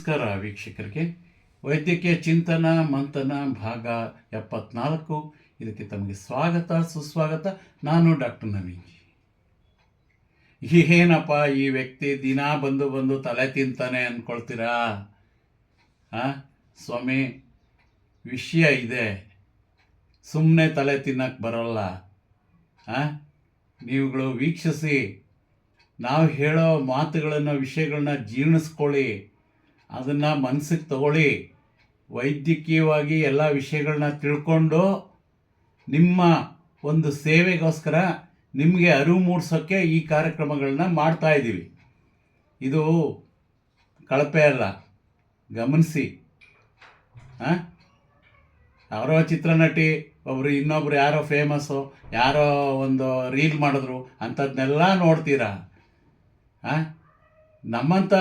ನಮಸ್ಕಾರ ವೀಕ್ಷಕರಿಗೆ. ವೈದ್ಯಕೀಯ ಚಿಂತನ, ಮಂಥನ, ಭಾಗ ಎಪ್ಪತ್ನಾಲ್ಕು. ಇದಕ್ಕೆ ತಮಗೆ ಸ್ವಾಗತ, ಸುಸ್ವಾಗತ. ನಾನು ಡಾಕ್ಟರ್ ನವೀನ್ ಏನಪ್ಪ ಈ ವ್ಯಕ್ತಿ ದಿನ ಬಂದು ಬಂದು ತಲೆ ತಿಂತಾನೆ ಅಂದ್ಕೊಳ್ತೀರಾ ಆ? ಸ್ವಾಮಿ, ವಿಷಯ ಇದೆ. ಸುಮ್ಮನೆ ತಲೆ ತಿನ್ನಕ್ಕೆ ಬರೋಲ್ಲ. ಆ? ನೀವುಗಳು ವೀಕ್ಷಿಸಿ. ನಾವು ಹೇಳೋ ಮಾತುಗಳನ್ನು, ವಿಷಯಗಳನ್ನ ಜೀರ್ಣಿಸ್ಕೊಳ್ಳಿ. ಅದನ್ನು ಮನಸ್ಸಿಗೆ ತಗೊಳ್ಳಿ. ವೈದ್ಯಕೀಯವಾಗಿ ಎಲ್ಲ ವಿಷಯಗಳನ್ನ ತಿಳ್ಕೊಂಡು ನಿಮ್ಮ ಒಂದು ಸೇವೆಗೋಸ್ಕರ ನಿಮಗೆ ಅರಿವು ಮೂಡಿಸೋಕ್ಕೆ ಈ ಕಾರ್ಯಕ್ರಮಗಳನ್ನ ಮಾಡ್ತಾ ಇದ್ದೀವಿ ಇದು ಕಳಪೆ ಅಲ್ಲ, ಗಮನಿಸಿ. ಹಾಂ ಅವರೋ ಚಿತ್ರನಟಿ ಒಬ್ಬರು ಇನ್ನೊಬ್ರು ಯಾರೋ ಫೇಮಸ್ಸು, ಯಾರೋ ಒಂದು ರೀಲ್ ಮಾಡಿದ್ರು ಅಂಥದ್ದನ್ನೆಲ್ಲ ನೋಡ್ತೀರಾ? ಹಾಂ ನಮ್ಮಂಥ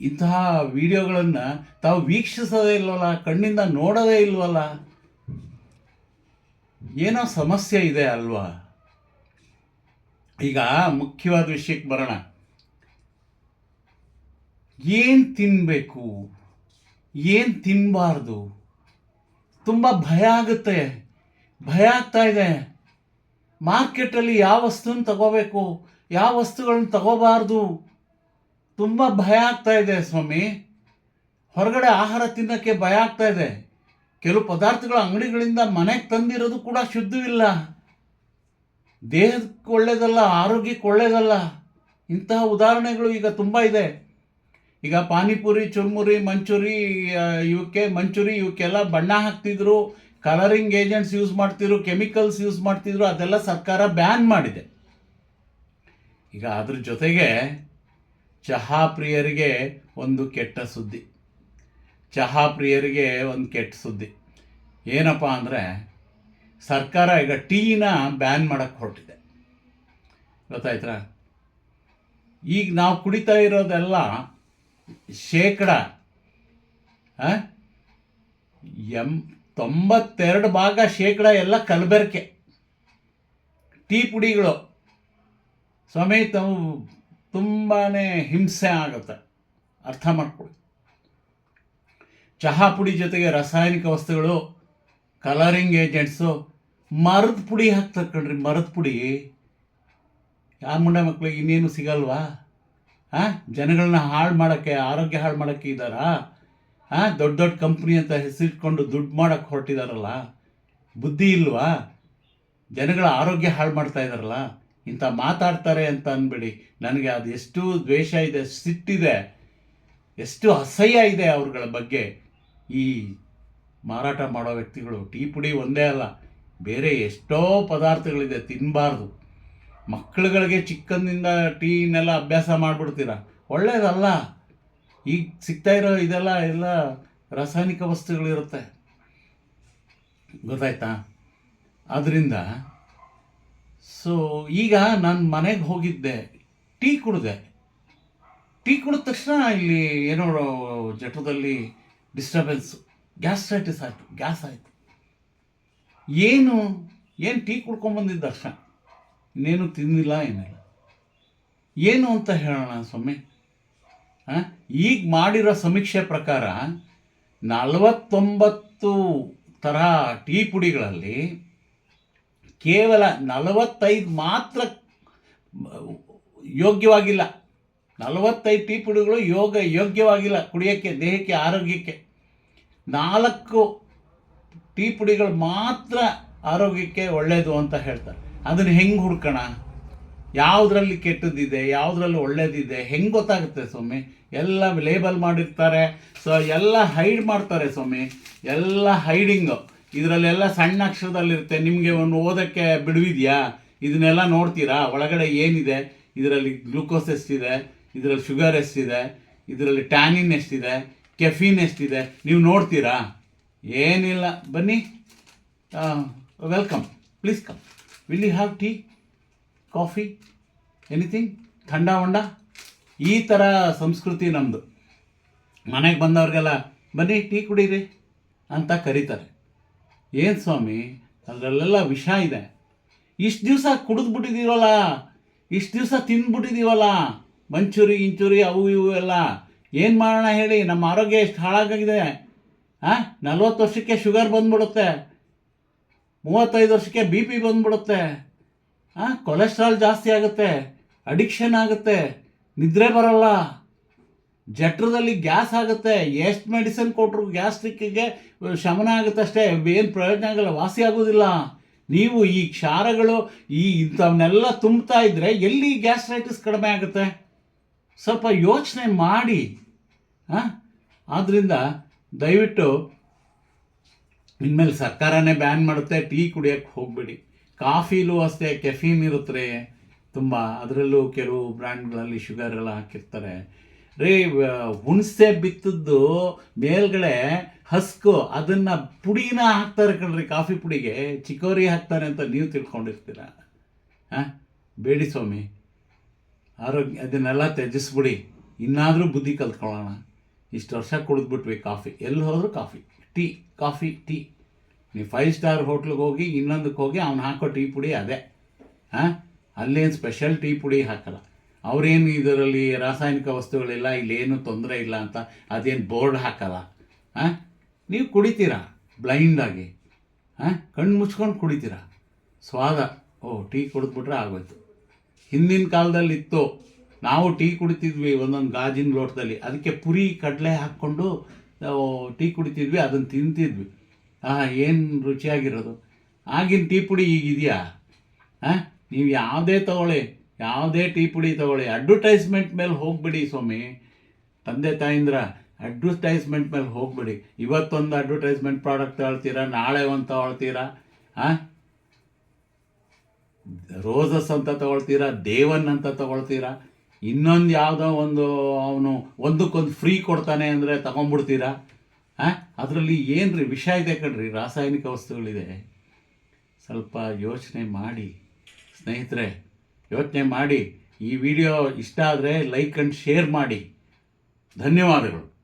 ಇಂತಹ ವಿಡಿಯೋಗಳನ್ನು ತಾವು ವೀಕ್ಷಿಸೋದೇ ಇಲ್ವಲ್ಲ, ಕಣ್ಣಿಂದ ನೋಡೋದೇ ಇಲ್ವಲ್ಲ? ಏನೋ ಸಮಸ್ಯೆ ಇದೆ ಅಲ್ವಾ? ಈಗ ಮುಖ್ಯವಾದ ವಿಷಯಕ್ಕೆ ಬರೋಣ. ಏನು ತಿನ್ನಬೇಕು ಏನು ತಿನ್ನಬಾರ್ದು ತುಂಬ ಭಯ ಆಗುತ್ತೆ. ಭಯ ಆಗ್ತಾ ಇದೆ. ಮಾರ್ಕೆಟಲ್ಲಿ ಯಾವ ವಸ್ತುನ ತಗೋಬೇಕು? ಯಾವ ವಸ್ತುಗಳನ್ನ ತಗೋಬಾರ್ದು? ತುಂಬ ಭಯ ಆಗ್ತಾ ಇದೆ ಸ್ವಾಮಿ. ಹೊರಗಡೆ ಆಹಾರ ತಿನ್ನೋಕ್ಕೆ ಭಯ ಆಗ್ತಾ ಇದೆ. ಕೆಲವು ಪದಾರ್ಥಗಳ ಅಂಗಡಿಗಳಿಂದ ಮನೆಗೆ ತಂದಿರೋದು ಕೂಡ ಶುದ್ಧವಿಲ್ಲ ದೇಹಕ್ಕೆ ಒಳ್ಳೇದಲ್ಲ, ಆರೋಗ್ಯಕ್ಕೆ ಒಳ್ಳೇದಲ್ಲ. ಇಂತಹ ಉದಾಹರಣೆಗಳು ಈಗ ತುಂಬ ಇದೆ. ಈಗ ಪಾನಿಪುರಿ, ಚುರ್ಮುರಿ, ಮಂಚೂರಿ ಇವಕ್ಕೆ ಮಂಚೂರಿ, ಇವಕ್ಕೆಲ್ಲ ಬಣ್ಣ ಹಾಕ್ತಿದ್ರು ಕಲರಿಂಗ್ ಏಜೆಂಟ್ಸ್ ಯೂಸ್ ಮಾಡ್ತಿದ್ರು ಕೆಮಿಕಲ್ಸ್ ಯೂಸ್ ಮಾಡ್ತಿದ್ರು, ಅದೆಲ್ಲ ಸರ್ಕಾರ ಬ್ಯಾನ್ ಮಾಡಿದೆ. ಈಗ ಅದ್ರ ಜೊತೆಗೆ ಚಹಾ ಪ್ರಿಯರಿಗೆ ಒಂದು ಕೆಟ್ಟ ಸುದ್ದಿ. ಚಹಾ ಪ್ರಿಯರಿಗೆ ಒಂದು ಕೆಟ್ಟ ಸುದ್ದಿ. ಏನಪ್ಪ ಅಂದರೆ, ಸರ್ಕಾರ ಈಗ ಟೀನ ಬ್ಯಾನ್ ಮಾಡೋಕ್ಕೆ ಹೊರಟಿದೆ. ಗೊತ್ತಾಯ್ತಾ? ಈಗ ನಾವು ಕುಡಿತಾ ಇರೋದೆಲ್ಲ ಶೇಕಡ? ಎಂ ತೊಂಬತ್ತೆರಡು ಭಾಗ ಶೇಕಡ ಎಲ್ಲ ಕಲಬೆರಕೆ. ಟೀ ಪುಡಿಗಳು. ಸ್ವಾಮಿ ತಾವು ತುಂಬಾ ಹಿಂಸೆ ಆಗುತ್ತೆ. ಅರ್ಥ ಮಾಡ್ಕೊಳ್ಳಿ. ಚಹಾ ಪುಡಿ ಜೊತೆಗೆ ರಾಸಾಯನಿಕ ವಸ್ತುಗಳು ಕಲರಿಂಗ್ ಏಜೆಂಟ್ಸು ಮರದ ಪುಡಿ ಹಾಕ್ತಾರೆ ಕಣ್ರಿ ಮರದ ಪುಡಿ ಯಾವ ಮುಂಡೆ ಮಕ್ಕಳಿಗೆ ಇನ್ನೇನು ಸಿಗಲ್ವಾ? ಹಾಂ ಜನಗಳನ್ನ ಹಾಳು ಮಾಡೋಕ್ಕೆ, ಆರೋಗ್ಯ ಹಾಳು ಮಾಡೋಕ್ಕೆ ಇದ್ದಾರಾ? ಹಾಂ ದೊಡ್ಡ ದೊಡ್ಡ ಕಂಪ್ನಿ ಅಂತ ಹೆಸರಿಟ್ಕೊಂಡು ದುಡ್ಡು ಮಾಡೋಕ್ಕೆ ಹೊರಟಿದಾರಲ್ಲ. ಬುದ್ಧಿ ಇಲ್ವಾ? ಜನಗಳ ಆರೋಗ್ಯ ಹಾಳು ಮಾಡ್ತಾ ಇದ್ದಾರಲ್ಲ ಇಂಥ ಮಾತಾಡ್ತಾರೆ ಅಂತ ಅಂದ್ಬಿಡಿ. ನನಗೆ ಅದು ಎಷ್ಟು ದ್ವೇಷ ಇದೆ, ಸಿಟ್ಟಿದೆ. ಎಷ್ಟು ಅಸಹ್ಯ ಇದೆ ಅವ್ರಗಳ ಬಗ್ಗೆ. ಈ ಮಾರಾಟ ಮಾಡೋ ವ್ಯಕ್ತಿಗಳು ಟೀ ಪುಡಿ ಒಂದೇ ಅಲ್ಲ, ಬೇರೆ ಎಷ್ಟೋ ಪದಾರ್ಥಗಳಿದೆ ತಿನ್ನಬಾರ್ದು ಮಕ್ಕಳುಗಳಿಗೆ ಚಿಕ್ಕಂದಿಂದ ಟೀನೆಲ್ಲ ಅಭ್ಯಾಸ ಮಾಡಿಬಿಡ್ತೀರ? ಒಳ್ಳೇದಲ್ಲ. ಈಗ ಸಿಗ್ತಾ ಇರೋ ಇದೆಲ್ಲ, ಎಲ್ಲ ರಾಸಾಯನಿಕ ವಸ್ತುಗಳಿರುತ್ತೆ. ಗೊತ್ತಾಯ್ತಾ? ಆದ್ದರಿಂದ ಸೊ ಈಗ ನಾನು ಮನೆಗೆ ಹೋಗಿದ್ದೆ. ಟೀ ಕುಡಿದೆ. ಟೀ ಕುಡಿದ ತಕ್ಷಣ ಇಲ್ಲಿ ಏನೋ ಜಠರದಲ್ಲಿ ಡಿಸ್ಟರ್ಬೆನ್ಸು ಗ್ಯಾಸ್ಟ್ರೈಟಿಸ್ ಆಯಿತು, ಗ್ಯಾಸ್ ಆಯಿತು. ಏನು? ಏನು ಟೀ ಕುಡ್ಕೊಂಬಂದಿದ್ದ ತಕ್ಷಣ? ಇನ್ನೇನು ತಿಂದಿಲ್ಲ, ಏನಿಲ್ಲ. ಏನು ಅಂತ ಹೇಳೋಣ ಸ್ವಾಮಿ? ಹಾಂ ಈಗ ಮಾಡಿರೋ ಸಮೀಕ್ಷೆ ಪ್ರಕಾರ ನಲವತ್ತೊಂಬತ್ತು ಥರ ಟೀ ಪುಡಿಗಳಲ್ಲಿ ಕೇವಲ ನಲವತ್ತೈದು ಮಾತ್ರ ಯೋಗ್ಯವಾಗಿಲ್ಲ. ನಲವತ್ತೈದು ಟೀ ಪುಡಿಗಳು ಯೋಗ ಯೋಗ್ಯವಾಗಿಲ್ಲ ಕುಡಿಯೋಕ್ಕೆ, ದೇಹಕ್ಕೆ, ಆರೋಗ್ಯಕ್ಕೆ. ನಾಲ್ಕು ಟೀ ಪುಡಿಗಳು ಮಾತ್ರ ಆರೋಗ್ಯಕ್ಕೆ ಒಳ್ಳೆಯದು ಅಂತ ಹೇಳ್ತಾರೆ. ಅದನ್ನು ಹೆಂಗೆ ಹುಡ್ಕೋಣ? ಯಾವುದರಲ್ಲಿ ಕೆಟ್ಟದ್ದಿದೆ, ಯಾವುದ್ರಲ್ಲಿ ಒಳ್ಳೇದಿದೆ, ಹೆಂಗೆ ಗೊತ್ತಾಗುತ್ತೆ ಸ್ವಾಮಿ? ಎಲ್ಲ ಲೇಬಲ್ ಮಾಡಿರ್ತಾರೆ. ಸೊ ಎಲ್ಲ ಹೈಡ್ ಮಾಡ್ತಾರೆ ಸ್ವಾಮಿ. ಎಲ್ಲ ಹೈಡಿಂಗು ಇದರಲ್ಲೆಲ್ಲ ಸಣ್ಣ ಅಕ್ಷರದಲ್ಲಿರುತ್ತೆ. ನಿಮಗೆ ಒಂದು ಓದೋಕ್ಕೆ ಬಿಡುವಿದೆಯಾ? ಇದನ್ನೆಲ್ಲ ನೋಡ್ತೀರಾ? ಒಳಗಡೆ ಏನಿದೆ? ಇದರಲ್ಲಿ ಗ್ಲೂಕೋಸ್ ಎಷ್ಟಿದೆ? ಇದರಲ್ಲಿ ಶುಗರ್ ಎಷ್ಟಿದೆ? ಇದರಲ್ಲಿ ಟ್ಯಾನಿನ್ ಎಷ್ಟಿದೆ? ಕೆಫಿನ್ ಎಷ್ಟಿದೆ? ನೀವು ನೋಡ್ತೀರಾ? ಏನಿಲ್ಲ. ಬನ್ನಿ. Welcome. Please come. Will you have tea? Coffee? Anything? ಥಂಡ ಹೊಂಡ? ಈ ಥರ ಸಂಸ್ಕೃತಿ ನಮ್ಮದು ಮನೆಗೆ ಬಂದವ್ರಿಗೆಲ್ಲ, ಬನ್ನಿ, ಟೀ ಕುಡೀರಿ ಅಂತ ಕರೀತಾರೆ. ಏನು ಸ್ವಾಮಿ? ಅದರಲ್ಲೆಲ್ಲ ವಿಷ ಇದೆ. ಇಷ್ಟು ದಿವಸ ಕುಡಿದ್ಬಿಟ್ಟಿದ್ದೀವಲ್ಲ ಇಷ್ಟು ದಿವಸ ತಿಂದ್ಬಿಟ್ಟಿದ್ದೀವಲ್ಲ ಮಂಚೂರಿ ಇಂಚೂರಿ ಅವು ಇವು ಎಲ್ಲ. ಏನು ಮಾಡೋಣ ಹೇಳಿ? ನಮ್ಮ ಆರೋಗ್ಯ ಎಷ್ಟು ಹಾಳಾಗಿದೆ ಹಾಂ ನಲ್ವತ್ತು ವರ್ಷಕ್ಕೆ ಶುಗರ್ ಬಂದ್ಬಿಡುತ್ತೆ. ಮೂವತ್ತೈದು ವರ್ಷಕ್ಕೆ ಬಿ ಪಿ ಬಂದ್ಬಿಡುತ್ತೆ. ಹಾಂ ಕೊಲೆಸ್ಟ್ರಾಲ್ ಜಾಸ್ತಿ ಆಗುತ್ತೆ. ಅಡಿಕ್ಷನ್ ಆಗುತ್ತೆ. ನಿದ್ರೆ ಬರಲ್ಲ. ಜಠರದಲ್ಲಿ ಗ್ಯಾಸ್ ಆಗುತ್ತೆ. ಎಷ್ಟು ಮೆಡಿಸಿನ್ ಕೊಟ್ಟರು ಗ್ಯಾಸ್ಟ್ರಿಕ್ಕಿಗೆ ಶಮನ ಆಗುತ್ತೆ ಅಷ್ಟೇ. ಏನು ಪ್ರಯೋಜನ ಆಗಲ್ಲ, ವಾಸಿ ಆಗೋದಿಲ್ಲ ನೀವು ಈ ಕ್ಷಾರಗಳು, ಈ ಇಂಥವನ್ನೆಲ್ಲ ತುಂಬ್ತಾ ಇದ್ದರೆ ಎಲ್ಲಿ ಗ್ಯಾಸ್ಟ್ರೈಟಿಸ್ ಕಡಿಮೆ ಆಗುತ್ತೆ? ಸ್ವಲ್ಪ ಯೋಚನೆ ಮಾಡಿ. ಹಾಂ? ಆದ್ದರಿಂದ ದಯವಿಟ್ಟು ಇನ್ಮೇಲೆ ಸರ್ಕಾರನೇ ಬ್ಯಾನ್ ಮಾಡುತ್ತೆ. ಟೀ ಕುಡಿಯೋಕ್ಕೆ ಹೋಗಬೇಡಿ. ಕಾಫಿಲೂ ಅಷ್ಟೇ, ಕೆಫೀನ್ ಇರುತ್ತೆ ತುಂಬ. ಅದರಲ್ಲೂ ಕೆಲವು ಬ್ರ್ಯಾಂಡ್ಗಳಲ್ಲಿ ಶುಗರ್ ಎಲ್ಲ ಹಾಕಿರ್ತಾರೆ. ರೀ ಹುಣಸೆ ಬಿತ್ತದ್ದು ಮೇಲ್ಗಡೆ ಹಸ್ಕು, ಅದನ್ನು ಪುಡಿನ ಹಾಕ್ತಾರೆ ಕಣ್ರಿ, ಕಾಫಿ ಪುಡಿಗೆ. ಚಿಕೋರಿ ಹಾಕ್ತಾರೆ ಅಂತ ನೀವು ತಿಳ್ಕೊಂಡಿರ್ತೀರ. ಹಾಂ? ಬೇಡಿ ಸ್ವಾಮಿ. ಆರೋಗ್ಯ, ಅದನ್ನೆಲ್ಲ ತ್ಯಜಿಸ್ಬಿಡಿ. ಇನ್ನಾದರೂ ಬುದ್ಧಿ ಕಲ್ತ್ಕೊಳ್ಳೋಣ. ಇಷ್ಟು ವರ್ಷ ಕುಡಿದ್ಬಿಟ್ವಿ ಕಾಫಿ. ಎಲ್ಲಿ ಹೋದರೂ ಕಾಫಿ. Tea coffee, tea. ನೀವು ಫೈವ್ ಸ್ಟಾರ್ ಹೋಟ್ಲಿಗೆ ಹೋಗಿ ಇನ್ನೊಂದಕ್ಕೆ ಹೋಗಿ, ಅವ್ನು ಹಾಕೋ ಟೀ ಪುಡಿ ಅದೇ. ಹಾಂ? ಅಲ್ಲೇನು ಸ್ಪೆಷಲ್ ಟೀ ಪುಡಿ ಹಾಕಲ್ಲ. ಅವ್ರೇನು ಇದರಲ್ಲಿ ರಾಸಾಯನಿಕ ವಸ್ತುಗಳಿಲ್ಲ, ಇಲ್ಲೇನು ತೊಂದರೆ ಇಲ್ಲ ಅಂತ ಅದೇನು ಬೋರ್ಡ್ ಹಾಕಲ್ಲ? ಹಾಂ ನೀವು ಕುಡಿತೀರಾ? ಬ್ಲೈಂಡಾಗಿ ಹಾಂ ಕಣ್ಣು ಮುಚ್ಕೊಂಡು ಕುಡಿತೀರಾ? ಸ್ವಾದ. ಓ, ಟೀ ಕುಡಿದ್ಬಿಟ್ರೆ ಆಗೋಯ್ತು. ಹಿಂದಿನ ಕಾಲದಲ್ಲಿ ಇತ್ತು ನಾವು ಟೀ ಕುಡಿತಿದ್ವಿ ಒಂದೊಂದು ಗಾಜಿನ ಲೋಟದಲ್ಲಿ. ಅದಕ್ಕೆ ಪುರಿ, ಕಡಲೆ ಹಾಕ್ಕೊಂಡು ಟೀ ಕುಡಿತಿದ್ವಿ ಅದನ್ನು ತಿಂತಿದ್ವಿ. ಹಾಂ ಏನು ರುಚಿಯಾಗಿರೋದು? ಆಗಿನ ಟೀ ಪುಡಿ ಈಗಿದೆಯಾ? ಹಾಂ ನೀವು ಯಾವುದೇ ತಗೊಳ್ಳಿ. ಯಾವುದೇ ಟೀ ಪುಡಿ ತಗೊಳ್ಳಿ. ಅಡ್ವರ್ಟೈಸ್ಮೆಂಟ್ ಮೇಲೆ ಹೋಗ್ಬಿಡಿ ಸ್ವಾಮಿ. ತಂದೆ ತಾಯಿಂದ್ರ ಅಡ್ವರ್ಟೈಸ್ಮೆಂಟ್ ಮೇಲೆ ಹೋಗ್ಬಿಡಿ. ಇವತ್ತೊಂದು ಅಡ್ವರ್ಟೈಸ್ಮೆಂಟ್ ಪ್ರಾಡಕ್ಟ್ ತಗೊಳ್ತೀರಾ, ನಾಳೆ ಒಂದು ತಗೊಳ್ತೀರಾ? ಹಾಂ ರೋಸಸ್ ಅಂತ ತಗೊಳ್ತೀರಾ ದೇವನ್ ಅಂತ ತಗೊಳ್ತೀರಾ? ಇನ್ನೊಂದು ಯಾವುದೋ ಒಂದು ಅವನು ಒಂದಕ್ಕೊಂದು ಫ್ರೀ ಕೊಡ್ತಾನೆ ಅಂದರೆ ತಗೊಂಡ್ಬಿಡ್ತೀರಾ? ಹಾಂ ಅದರಲ್ಲಿ ಏನು ರೀ ವಿಷ ಇದೆ ಕಣ್ರಿ, ರಾಸಾಯನಿಕ ವಸ್ತುಗಳಿದೆ. ಸ್ವಲ್ಪ ಯೋಚನೆ ಮಾಡಿ. ಸ್ನೇಹಿತರೆ ಯೋಚನೆ ಮಾಡಿ ಈ ವಿಡಿಯೋ ಇಷ್ಟ ಆದರೆ ಲೈಕ್ ಆ್ಯಂಡ್ ಶೇರ್ ಮಾಡಿ. ಧನ್ಯವಾದಗಳು.